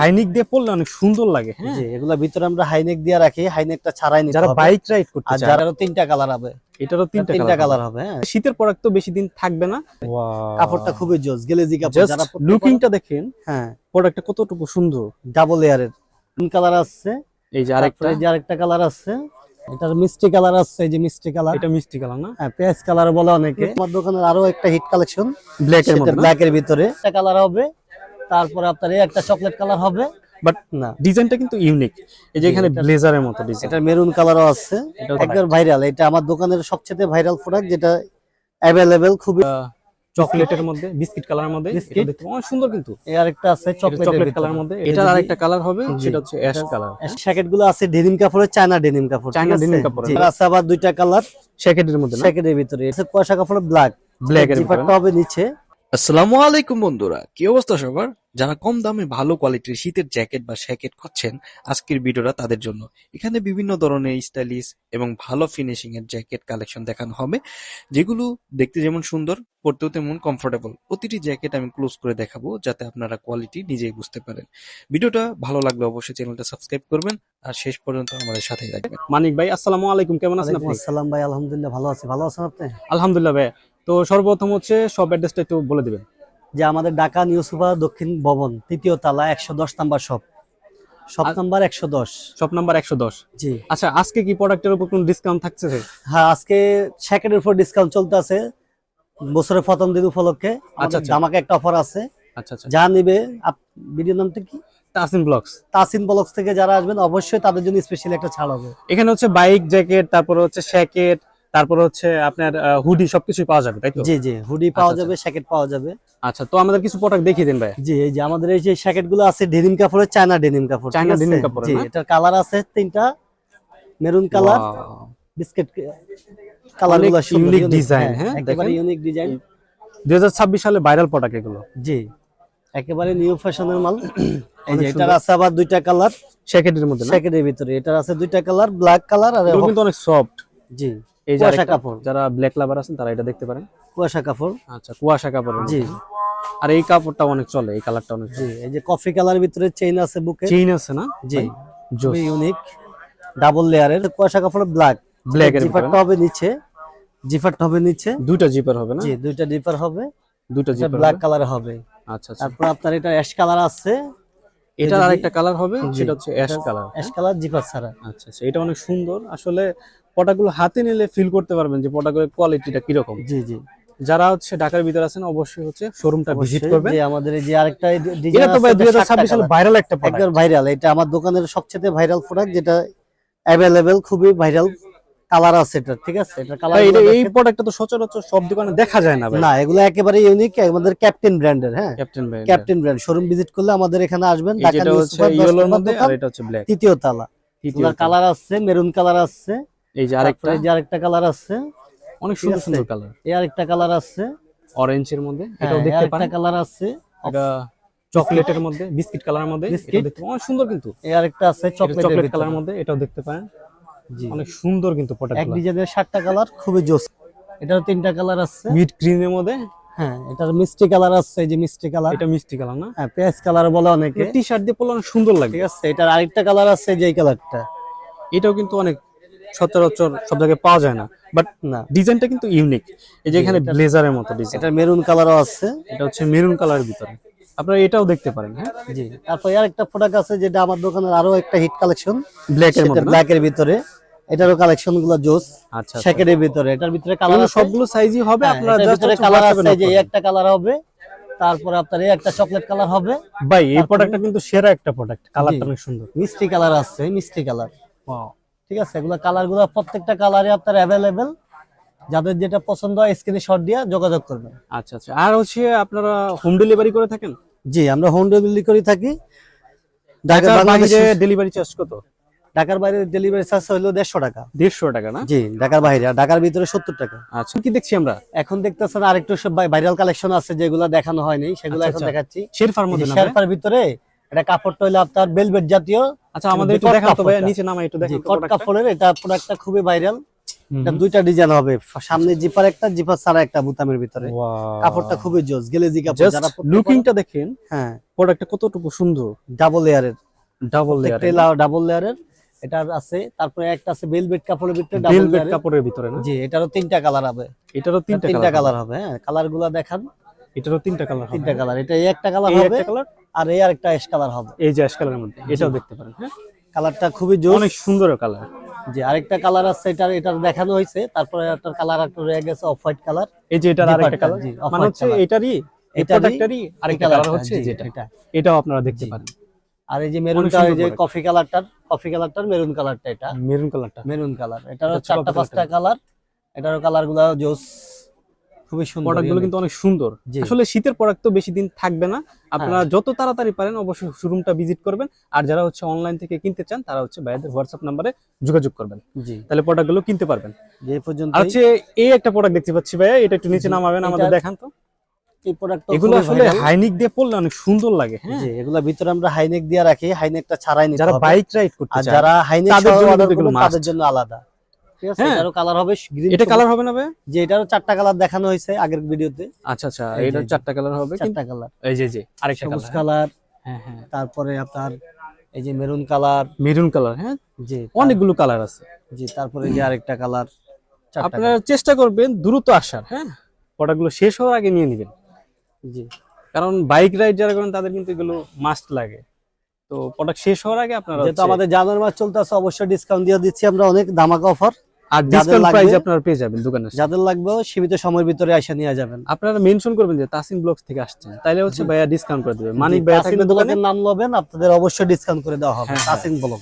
High neck দিয়ে পড়লে অনেক সুন্দর লাগে হ্যাঁ। এগুলা ভিতরে আমরা হাইনেক দিয়ে রাখি হাইনেকটা ছাড়াই নিতে যারা হবে। বাইক রাইড করতে চায়। যারা তিনটা কালার হবে। এটারও তিনটা তিনটা কালার হবে। হ্যাঁ। শীতের প্রোডাক্ট তো বেশি দিন থাকবে না। কাপড়টা খুবই জোস গেলেজি কাপড় যারা লুকিংটা দেখেন হ্যাঁ। প্রোডাক্টটা কতটুকু সুন্দর। ডাবল এয়ারের তিন কালার আছে। এই যে আরেকটা। এই যে আরেকটা কালার আছে। এটার মিষ্টি কালার আছে এই যে মিষ্টি কালার এটা মিষ্টি কালার না? হ্যাঁ পেঁয়াজ কালার বলে অনেকে। আমার দোকানের আরও একটা হিট কালেকশন ব্ল্যাক এর ব্ল্যাক এর ভিতরে। একটা কালার হবে। তারপরে আপনার এই একটা চকলেট কালার হবে। বাট না ডিজাইনটা কিন্তু ইউনিক এই যে এখানে ব্লেজারের মতো ডিজাইন এটা মেরুন কালারও আছে। একবার ভাইরাল এটা আমার দোকানের সবচেয়ে ভাইরাল প্রোডাক্ট যেটা অ্যাভেলেবেল খুবই চকলেটের মধ্যে বিস্কিট কালারের মধ্যে। এটা দেখতে অনেক সুন্দর কিন্তু। এই আরেকটা আছে চকলেট কালারের মধ্যে। এটার আরেকটা কালার হবে সেটা হচ্ছে অ্যাশ কালার স্যাকেটগুলো আছে ডেনিম কাপড়ের চায়না ডেনিম কাপড় চায়না। জি। আর আছে আবার দুইটা কালার শ্যাকেটের মধ্যে না? স্যাকেটের ভিতরে। আছে কুয়াশা কাপড়ের ব্ল্যাক Black এর হবে নিচে। আসসালামু আলাইকুম বন্ধুরা কি অবস্থা সবার? যারা কম দামে ভালো কোয়ালিটির শীতের জ্যাকেট বা শ্যাকেট খুঁজছেন আজকের ভিডিওটা তাদের জন্য। এখানে বিভিন্ন ধরনের স্টাইলিশ এবং ভালো ফিনিশিং এর জ্যাকেট কালেকশন দেখানো হবে যেগুলো দেখতে যেমন সুন্দর পরতেও তেমন কমফোর্টেবল প্রতিটি জ্যাকেট আমি ক্লোজ করে দেখাবো যাতে আপনারা কোয়ালিটি নিজেই বুঝতে পারেন। ভিডিওটা ভালো লাগলে অবশ্যই চ্যানেলটা সাবস্ক্রাইব করবেন আর শেষ পর্যন্ত আমাদের সাথেই থাকবেন। মানিক ভাই আসসালামু আলাইকুম কেমন আছেন আপনি? আসসালাম ভাই আলহামদুলিল্লাহ ভালো আছি। ভালো আছেন আপনি? আলহামদুলিল্লাহ ভাই তো সর্বপ্রথম হচ্ছে সব অ্যাড্রেসটা একটু বলে দিবেন। যে আমাদের ঢাকা নিউ সুপার দক্ষিণ ভবন তৃতীয় তালা একশো দশ নাম্বার শপ। শপ নাম্বার একশো দশ। শপ নাম্বার একশো দশ। জি। আচ্ছা আজকে কি প্রোডাক্টের উপর কোনো ডিসকাউন্ট থাকছে? হ্যাঁ আজকে স্যাকেটের উপর ডিসকাউন্ট চলতে আছে বছরের প্রথম দিন উপলক্ষে। আচ্ছা, আমাদের আচ্ছা। একটা অফার আছে। আচ্ছা আচ্ছা। যা নিবে ভিডিও নামটা কি? তাসিন ব্লগস। তাসিন ব্লগস থেকে যারা আসবেন অবশ্যই তাদের জন্য স্পেশাল একটা ছাড় হবে। এখানে হচ্ছে বাইক জ্যাকেট তারপর হচ্ছে শ্যাকেট তারপর হচ্ছে আপনার হুডি সবকিছু পাওয়া যাবে তাই তো? জি জি হুডি পাওয়া আচ্ছা, যাবে স্যাকেট পাওয়া যাবে। আচ্ছা তো আমাদের কিছু প্রোডাক্ট দেখিয়ে দিন ভাই। জি এই যে আমাদের এই যে স্যাকেটগুলো আছে ডেনিম কাপড়ের চায়না ডেনিম কাপড় চায়না denim কাপড়ের জি এটার কালার আছে তিনটা মেরুন কালার বিস্কিট কালারগুলো সুন্দর unique unique, হ্যাঁ, একেবারে। ইউনিক ডিজাইন 2026 সালে ভাইরাল প্রোডাক্ট এগুলো। জি একেবারে নিউ ফ্যাশনের মাল। এই যে এটার আছে আবার দুইটা কালার শ্যাকেটের মধ্যে না? স্যাকেটের ভিতরে। এটার আছে দুইটা কালার ব্ল্যাক কালার আর কিন্তু অনেক সফট জি। এই কুয়াশা কাপড়। যারা ব্ল্যাক লাভার আছেন তারা এটা দেখতে পারেন। কুয়াশা কাপড়। আচ্ছা কুয়াশা কাপড় জি। আর এই কাপড়টা অনেক চলে এই কালারটা অনেক জি এই যে কফি কালার ভিতরে চেইন আছে বুকে। চেইন আছে না? জি। খুবই ইউনিক ডাবল লেয়ারের কুয়াশা কাপড় ব্ল্যাক Black এর জিফারটা হবে নিচে। জিফারটা হবে নিচে। দুইটা জিপার হবে না? জি দুইটা ডিপার হবে। এটা জিপার ব্ল্যাক কালার হবে। আচ্ছা আচ্ছা। তারপর আপনার এটা অ্যাশ কালার আছে। এটার আরেকটা কালার হবে সেটা হচ্ছে ash colour ash colour zipper ছাড়া। আচ্ছা আচ্ছা। এটা অনেক সুন্দর। আসলে প্রোডাক্টগুলো হাতে নিলে ফিল করতে পারবেন যে প্রোডাক্টের কোয়ালিটিটা কীরকম। জি জি। যারা হচ্ছে ঢাকার ভিতরে আছেন অবশ্যই হচ্ছে শোরুমটা ভিজিট করবেন। যে আমাদের এই যে আরেকটা এটা তো ভাই 2026 সালে ভাইরাল একটা প্রোডাক্ট একবার ভাইরাল এটা আমার দোকানের সবচেয়ে ভাইরাল প্রোডাক্ট যেটা অ্যাভেলেবেল খুবই ভাইরাল কালার আছে এটা ঠিক আছে? এটা কালার এটা এই প্রোডাক্টটা তো সচরাচর সব দোকানে দেখা যায় না ভাই। না এগুলো একেবারে ইউনিক আমাদের ক্যাপ্টেন ব্র্যান্ডের হ্যাঁ? ক্যাপ্টেন ভাই ক্যাপ্টেন ব্র্যান্ড শোরুম ভিজিট করলে আমাদের এখানে আসবেন ঢাকা নিউ হচ্ছে সুপার এটা হচ্ছে ব্ল্যাক তৃতীয় তালা। তৃতীয় কালার আছে মেরুন কালার আছে। এই যে আরেকটা? আরেকটা যে আরেকটা কালার আছে। অনেক সুন্দর সুন্দর কালার এই আরেকটা কালার আছে। অরেঞ্জের মধ্যে? হ্যাঁ, এটাও এই দেখতে পারেন। কালার আছে। এটা চকলেটের মধ্যে বিস্কিট কালারের মধ্যে এটা দেখতে অনেক সুন্দর কিন্তু। এই আরেকটা আছে চকলেট চকলেট কালারের মধ্যে এটাও দেখতে পারেন। জি। অনেক সুন্দর কিন্তু এক ডিজাইনের সাতটা কালার খুবই জোস। এটার তিনটা কালার আছে। মিড গ্রিনের মধ্যে? হ্যাঁ এটার মিষ্টি কালার আছে এই যে মিষ্টি কালার এটা মিষ্টি কালার না? হ্যাঁ পেঁয়াজ কালার বলে অনেকে। টি শার্ট দিয়ে পরলে অনেক সুন্দর লাগে। ঠিক আছে এটার আরেকটা কালার আছে যে এই কালারটা এটাও কিন্তু অনেক সচরাচর সব জায়গায় পাওয়া যায় না। বাট না ডিজাইনটা কিন্তু ইউনিক এই যে এখানে ব্লেজারের মতো ডিজাইন এটার মেরুন কালারও আছে। এটা হচ্ছে মেরুন কালারের ভিতরে। আপনারা এটাও দেখতে পারেন হ্যাঁ? জি। তারপর আর একটা প্রোডাক্ট আছে যেটা আমার দোকানের আরও একটা হিট কালেকশন ব্ল্যাক এর মধ্যে ব্ল্যাক এর ভিতরে। এটারও কালেকশনগুলো জোস। আচ্ছা স্যাকেটের ভিতরে। এটার ভিতরে কালার সবগুলো সাইজই হবে হ্যাঁ, আপনারা ভিতরে কালার আছে এই যে একটা কালার হবে তারপর আপনার এই একটা চকলেট কালার হবে। ভাই এই প্রোডাক্টটা কিন্তু সেরা একটা প্রোডাক্ট কালারটা অনেক সুন্দর। মিষ্টি কালার আছে মিষ্টি কালার ঠিক আছে? এগুলো কালারগুলো প্রত্যেকটা কালারে আপনার অ্যাভেলেবেল যাদের যেটা পছন্দ হয় স্ক্রিনে শট দিয়ে যোগাযোগ করবেন। আচ্ছা আচ্ছা। আর হচ্ছে আপনারা হোম ডেলিভারি করে থাকেন? জি আমরা হোম ডেলিভারি করে থাকি। ঢাকা বাংলাদেশে বাইরে ডেলিভারি চার্জ কত? ঢাকার বাইরে ডেলিভারি চার্জ হলো দেড়শো টাকা। দেড়শো টাকা না? জি ঢাকার বাইরে। আর ঢাকার ভিতরে সত্তর টাকা। আচ্ছা কি দেখছি আমরা? এখন দেখতেছেন আরেকটু সব ভাইরাল কালেকশন আছে যেগুলো দেখানো হয়নি সেগুলো আচ্ছা, এখন আচ্ছা। দেখাচ্ছি। শেরফার মধ্যে না ভাই? ভিতরে এটা কাপড়টা হলো আপনার বেলভেট জাতীয়। আচ্ছা আমাদের একটু কট দেখান তো ভাই নিচে নামা একটু দেখেন কট কাপড়ের এটা প্রোডাক্টটা খুবই ভাইরাল এটা দুইটা ডিজাইন হবে। সামনে জিপার একটা জিপার ছাড়া একটা বুতামের ভিতরে। কাপড়টা খুবই জোস গেলেজি কাপড় যারা লুকিংটা দেখেন হ্যাঁ। প্রোডাক্টটা কতটুকু সুন্দর। ডাবল লেয়ারের ডাবল লেয়ার ডাবল লেয়ারের এটার আছে তারপরে একটা আছে বেলভেট কাপড়ের ভিতরে ডাবল লেয়ারের কাপড়ের ভিতরে না? জি এটারও তিনটা কালার হবে। এটারও তিনটা তিনটা কালার হবে। হ্যাঁ কালারগুলা দেখান। এটারও তিনটা কালার তিনটা কালার এটা একটা কালার হবে। একটা কালার আর এই আরেকটা অ্যাশ কালার হবে। এই যে অ্যাশ কালারের মধ্যে এটাও দেখতে পারেন হ্যাঁ? কালারটা খুবই জোস। অনেক সুন্দর কালার যে আরেকটা কালার আছে এটা এটা দেখানো হয়েছে। তারপরে এটার কালার একটা রয়ে গেছে অফ হোয়াইট কালার এই যে এটার আরেকটা কালার জি, মানে হচ্ছে। এটারই এই এটারই- আরেকটা কালার হচ্ছে যেটা। এটা। এটাও আপনারা দেখতে পারেন। আর এই যে মেরুন অনেক কালার যে। কফি কালারটার কফি কালারটার মেরুন কালারটা এটা। মেরুন কালারটা মেরুন কালার এটারও এটা হচ্ছে চারটা পাঁচটা কালার এটারও কালারগুলা জোস। খুবই সুন্দর প্রোডাক্টগুলো কিন্তু অনেক সুন্দর। আসলে শীতের প্রোডাক্ট তো বেশি দিন থাকবে না। আপনারা যত তাড়াতাড়ি পারেন অবশ্যই শোরুমটা ভিজিট করবেন। আর যারা হচ্ছে অনলাইন থেকে কিনতে চান তারা হচ্ছে ভাইয়াদের হোয়াটসঅ্যাপ নাম্বারে যোগাযোগ করবেন। জি। তাহলে প্রোডাক্টগুলো কিনতে পারবেন। যে পর্যন্ত এই একটা প্রোডাক্ট দেখতে পাচ্ছি ভাইয়া এটা একটু নিচে নামাবেন আমাদের দেখান তো। এই প্রোডাক্ট এগুলো আসলে হাইনিক দিয়ে পড়লে অনেক সুন্দর লাগে। হ্যাঁ। এগুলা ভিতরে আমরা হাইনেক দিয়ে রাখি হাইনেকটা ছাড়াই নিতে যারা বাইক রাইড করতে যারা হাইনেক। তাদের জন্য আলাদা। ঠিক আছে? হ্যাঁ। এটারও কালার হবে গ্রিন এটা কালার হবে না ভাই? যে এটারও চারটা কালার দেখানো হয়েছে আগের ভিডিওতে। আচ্ছা আচ্ছা এই যে, এটা এই যে। চারটা কালার হবে চারটা কালার এই যে যে আরেকটা কালার কালার হ্যাঁ। হ্যাঁ তারপরে আপনার এই যে মেরুন কালার মেরুন কালার হ্যাঁ? জি অনেকগুলো কালার আছে। জি তারপরে যে আরেকটা কালার আপনারা চেষ্টা করবেন দ্রুত আসার হ্যাঁ? প্রোডাক্টগুলো শেষ হওয়ার আগে নিয়ে নেবেন। জি। কারণ বাইক রাইড যারা করেন তাদের কিন্তু এগুলো মাস্ট লাগে। তো প্রোডাক্ট শেষ হওয়ার আগে আপনারা যেহেতু আমাদের জানুয়ারি মাস চলতেছে অবশ্যই ডিসকাউন্ট দিয়ে দিচ্ছি। আমরা অনেক দামাকা অফার আর ডিসকাউন্ট প্রাইস আপনারা পেয়ে যাবেন দোকানে যাদের লাগবে সীমিত সময়ের ভিতরে এসে নিয়ে যাবেন। আপনারা মেনশন করবেন যে তাসিন ব্লগস থেকে আসছেন তাইলে হচ্ছে ভাইয়া ডিসকাউন্ট করে দেবে। মানিক ভাইয়া থাকলে দোকানের নাম লবেন আপনাদের অবশ্যই ডিসকাউন্ট করে দেওয়া হবে হ্যাঁ, তাসিন ব্লক